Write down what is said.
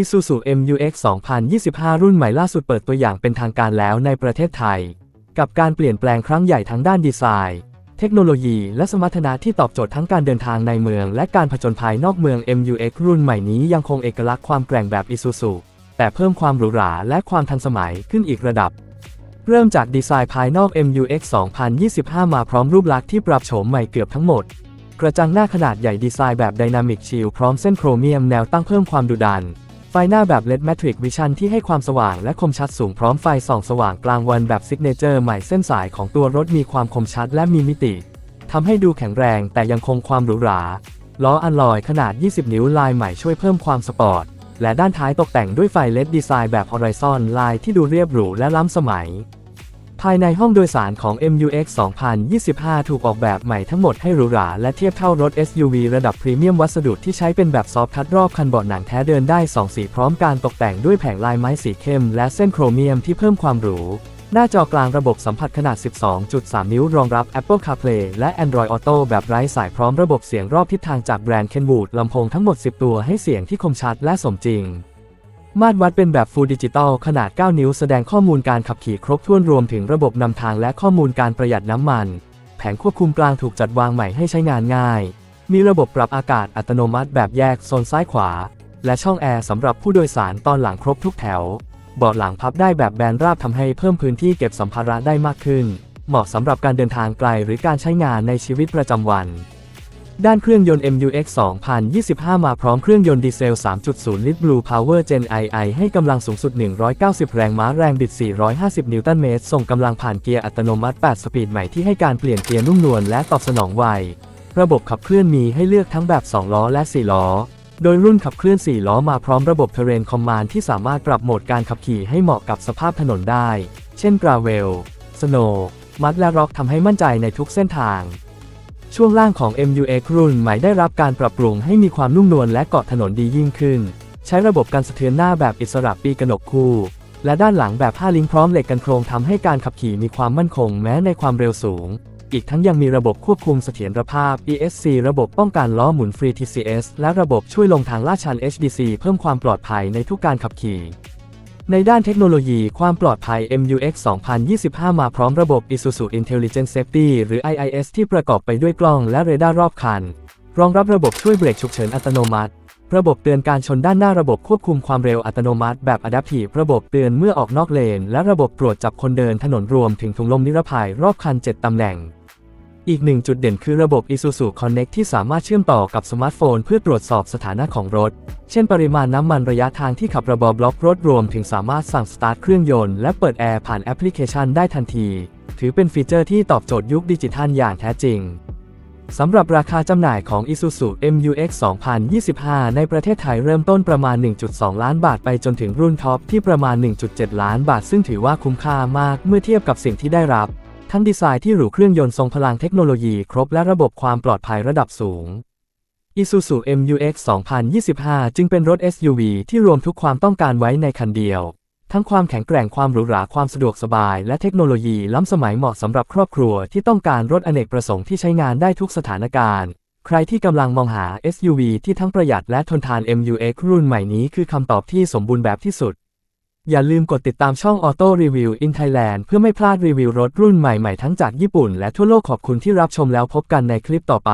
Isuzu MU-X 2025 รุ่นใหม่ล่าสุดเปิดตัวอย่างเป็นทางการแล้วในประเทศไทย กับการเปลี่ยนแปลงครั้งใหญ่ทั้งด้านดีไซน์ เทคโนโลยี และสมรรถนะที่ตอบโจทย์ทั้งการเดินทางในเมือง และการผจญภัยนอกเมือง MU-X รุ่นใหม่นี้ยังคงเอกลักษณ์ความแกร่งแบบ Isuzu แต่เพิ่มความหรูหราและความทันสมัยขึ้นอีกระดับ เริ่มจากดีไซน์ภายนอก MU-X 2025 มาพร้อมรูปลักษณ์ที่ปรับโฉมใหม่เกือบทั้งหมด กระจังหน้าขนาดใหญ่ดีไซน์แบบ Dynamic Shield พร้อมเส้นโครเมียมแนวตั้งเพิ่มความดุดัน ไฟหน้าแบบ LED Matrix Vision ที่ให้ความสว่างและคมชัดสูงพร้อมไฟส่องสว่างกลางวันแบบ Signature ใหม่เส้นสายของตัวรถมีความคมชัดและมีมิติทำให้ดูแข็งแรงแต่ยังคงความหรูหราล้ออัลลอยขนาด 20 นิ้วลายใหม่ช่วยเพิ่มความสปอร์ต และด้านท้ายตกแต่งด้วยไฟ LED ดีไซน์แบบ Horizon ลายที่ดูเรียบหรูและล้ำสมัย ภายในห้องโดยสารของ MUX 2025 ถูกออกแบบใหม่ทั้งหมดให้หรูหรา และเทียบเท่ารถ SUV ระดับพรีเมียมวัสดุที่ใช้เป็นแบบซอฟต์ทัชรอบคันเบาะหนังแท้เดินได้ 2 สีพร้อมการตกแต่งด้วยแผงลายไม้สีเข้ม และเส้นโครเมียมที่เพิ่มความหรู หน้าจอกลางระบบสัมผัสขนาด 12.3 นิ้วรองรับ Apple CarPlay และ Android Auto แบบไร้สายพร้อมระบบเสียงรอบทิศทางจากแบรนด์ Kenwood ลำโพงทั้งหมด 10 ตัวให้เสียงที่คมชัดและสมจริง มาตรวัดเป็นแบบ Full Digital ขนาด 9 นิ้วแสดงข้อมูลการขับขี่ครบถ้วนรวมถึงระบบนำทางและข้อมูลการประหยัดน้ำมัน แผงควบคุมกลางถูกจัดวางใหม่ให้ใช้งานง่าย มีระบบปรับอากาศอัตโนมัติแบบแยกโซนซ้ายขวา และช่องแอร์สำหรับผู้โดยสารตอนหลังครบทุกแถว เบาะหลังพับได้แบบแบนราบทำให้เพิ่มพื้นที่เก็บสัมภาระได้มากขึ้น เหมาะสำหรับการเดินทางไกลหรือการใช้งานในชีวิตประจำวัน ด้านเครื่องยนต์ MUX 2025 มาพร้อมเครื่องยนต์ดีเซล 3.0 ลิตร Blue Power Gen II ให้กำลังสูงสุด 190 แรงม้าแรงบิด 450 นิวตันเมตร ส่งกำลังผ่านเกียร์อัตโนมัติ 8 สปีดใหม่ที่ให้การเปลี่ยนเกียร์นุ่มนวลและตอบสนองไว ระบบขับเคลื่อนมีให้เลือกทั้งแบบ 2 ล้อและ 4 ล้อ โดยรุ่นขับเคลื่อน 4 ล้อมาพร้อมระบบ Terrain Command ที่สามารถปรับโหมดการขับขี่ให้เหมาะกับสภาพถนนได้ เช่น Gravel Snow มัดและร็อกทำให้มั่นใจในทุกเส้นทาง ช่วงล่างของ MUX รุ่นใหม่ได้รับการปรับปรุงให้มีความนุ่มนวลและเกาะถนนดียิ่งขึ้น ใช้ระบบการสะเทือนหน้าแบบอิสระปีกระหนกคู่ และด้านหลังแบบผ้าลิงพร้อมเหล็กกันโครงทำให้การขับขี่มีความมั่นคงแม้ในความเร็วสูง อีกทั้งยังมีระบบควบคุมเสถียรภาพ ESC ระบบป้องกันล้อหมุนฟรี TCS และระบบช่วยลงทางลาดชัน HDC เพิ่มความปลอดภัยในทุกการขับขี่ ในด้านเทคโนโลยีความปลอดภัย MUX 2025 มาพร้อมระบบ Isuzu Intelligent Safety หรือ IIS ที่ประกอบไปด้วยกล้องและเรดาร์รอบคัน รองรับระบบช่วยเบรกฉุกเฉินอัตโนมัติ ระบบเตือนการชนด้านหน้าระบบควบคุมความเร็วอัตโนมัติ แบบ Adaptive ระบบเตือนเมื่อออกนอกเลน และระบบตรวจจับคนเดินถนนรวมถึงถุงลมนิรภัยรอบคัน 7 ตำแหน่ง อีกหนึ่งจุดเด่นคือระบบ Isuzu Connect ที่สามารถเชื่อมต่อกับสมาร์ทโฟน เพื่อตรวจสอบสถานะของรถ เช่นปริมาณน้ำมันระยะทางที่ขับระบอบล็อกรถรวมถึงสามารถสั่งสตาร์ทเครื่องยนต์และเปิดแอร์ผ่านแอปพลิเคชันได้ทันที ถือเป็นฟีเจอร์ที่ตอบโจทย์ยุคดิจิทัลอย่างแท้จริงสำหรับราคาจำหน่ายของ Isuzu MUX 2025 ในประเทศไทยเริ่มต้นประมาณ 1.2 ล้านบาทไปจนถึงรุ่นท็อปที่ประมาณ 1.7 ล้านบาท ซึ่งถือว่าคุ้มค่ามากเมื่อเทียบกับสิ่งที่ได้รับ ทั้งดีไซน์ที่หรูเครื่องยนต์ทรงพลังเทคโนโลยีครบและระบบความปลอดภัยระดับสูง Isuzu MUX 2025 จึงเป็นรถ SUV ที่รวมทุกความต้องการไว้ในคันเดียว ทั้งความแข็งแกร่งความหรูหราความสะดวกสบาย และเทคโนโลยีล้ำสมัยเหมาะสำหรับครอบครัวที่ต้องการรถอเนกประสงค์ที่ใช้งานได้ทุกสถานการณ์ ใครที่กำลังมองหา SUV ที่ทั้งประหยัดและทนทาน MUX รุ่นใหม่นี้คือคำตอบที่สมบูรณ์แบบที่สุด อย่าลืมกดติดตามช่อง Auto Review in Thailand เพื่อไม่พลาดรีวิวรถรุ่นใหม่ๆ ทั้งจากญี่ปุ่นและทั่วโลกขอบคุณที่รับชมแล้วพบกันในคลิปต่อไป